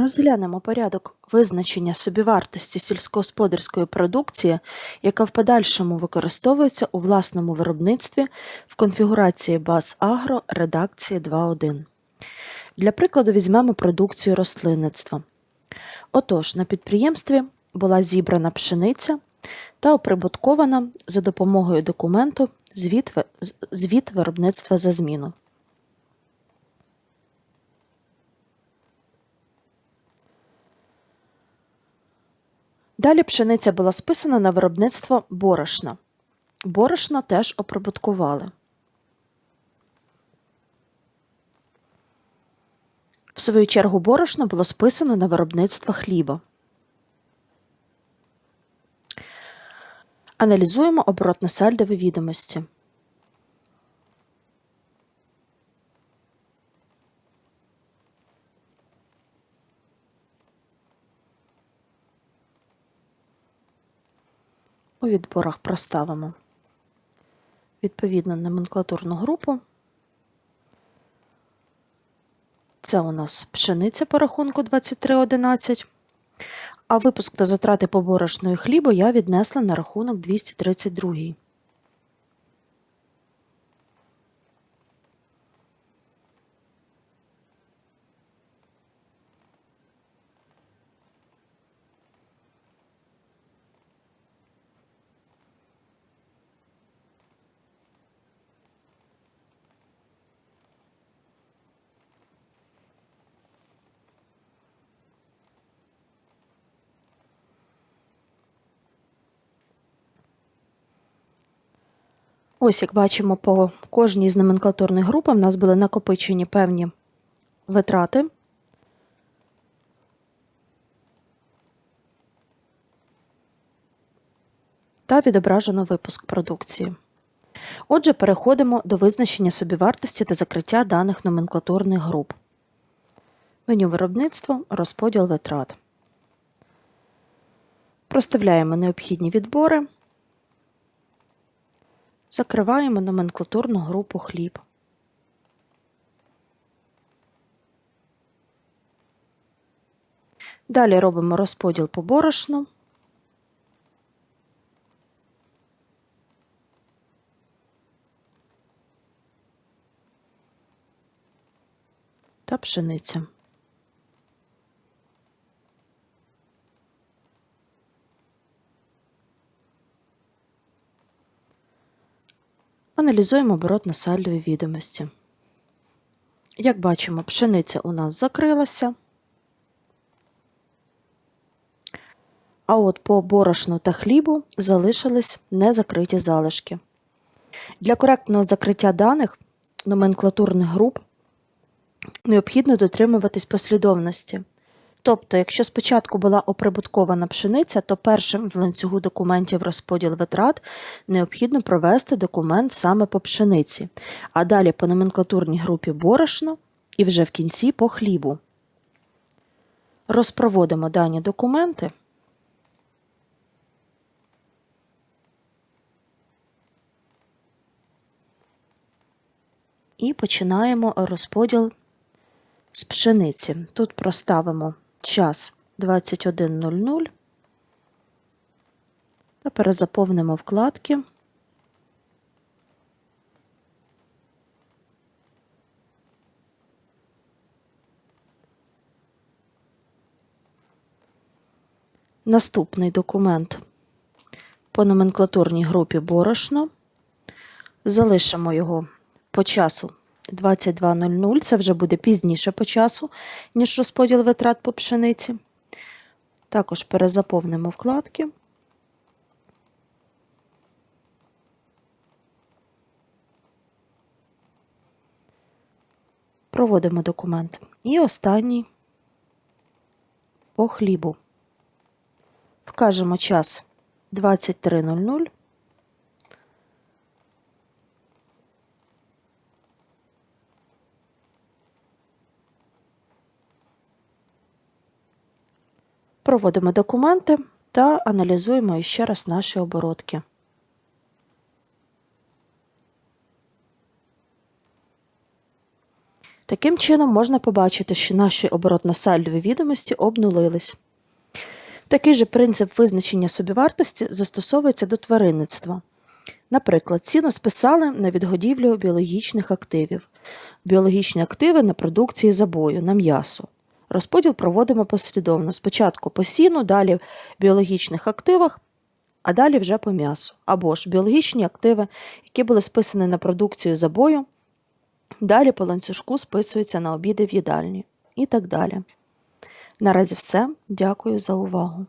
Розглянемо порядок визначення собівартості сільськогосподарської продукції, яка в подальшому використовується у власному виробництві в конфігурації баз Агро редакції 2.1. Для прикладу візьмемо продукцію рослинництва. Отож, на підприємстві була зібрана пшениця та оприбуткована за допомогою документу звіт, виробництва за зміну. Далі пшениця була списана на виробництво борошна. Борошна теж оприбуткували. В свою чергу борошно було списано на виробництво хліба. Аналізуємо оборотно-сальдові відомості. У відборах проставимо відповідно номенклатурну групу. Це у нас пшениця по рахунку 2311. А випуск та затрати по борошну і хлібу я віднесла на рахунок 232. Ось, як бачимо, по кожній з номенклатурних груп в нас були накопичені певні витрати. Та відображено випуск продукції. Отже, переходимо до визначення собівартості та закриття даних номенклатурних груп. Меню виробництво, розподіл витрат. Проставляємо необхідні відбори. Закриваємо номенклатурну групу хліб. Далі робимо розподіл по борошну. Та пшениця. Аналізуємо оборотно-сальдові відомості. Як бачимо, пшениця у нас закрилася. А от по борошну та хлібу залишились незакриті залишки. Для коректного закриття даних номенклатурних груп необхідно дотримуватись послідовності. Тобто, якщо спочатку була оприбуткована пшениця, то першим в ланцюгу документів розподіл витрат необхідно провести документ саме по пшениці, а далі по номенклатурній групі борошно і вже в кінці по хлібу. Розпроводимо дані документи. І починаємо розподіл з пшениці. Тут проставимо час 21.00 та перезаповнимо вкладки. Наступний документ по номенклатурній групі борошно. Залишимо його по часу 22.00, це вже буде пізніше по часу, ніж розподіл витрат по пшениці. Також перезаповнимо вкладки. Проводимо документ. І останній по хлібу. Вкажемо час 23.00. Проводимо документи та аналізуємо ще раз наші оборотки. Таким чином можна побачити, що наші оборотно-сальдові відомості обнулились. Такий же принцип визначення собівартості застосовується до тваринництва. Наприклад, ціну списали на відгодівлю біологічних активів, біологічні активи на продукції забою, на м'ясо. Розподіл проводимо послідовно. Спочатку по сіну, далі в біологічних активах, а далі вже по м'ясу. Або ж біологічні активи, які були списані на продукцію забою, далі по ланцюжку списуються на обіди в їдальні і так далі. Наразі все. Дякую за увагу.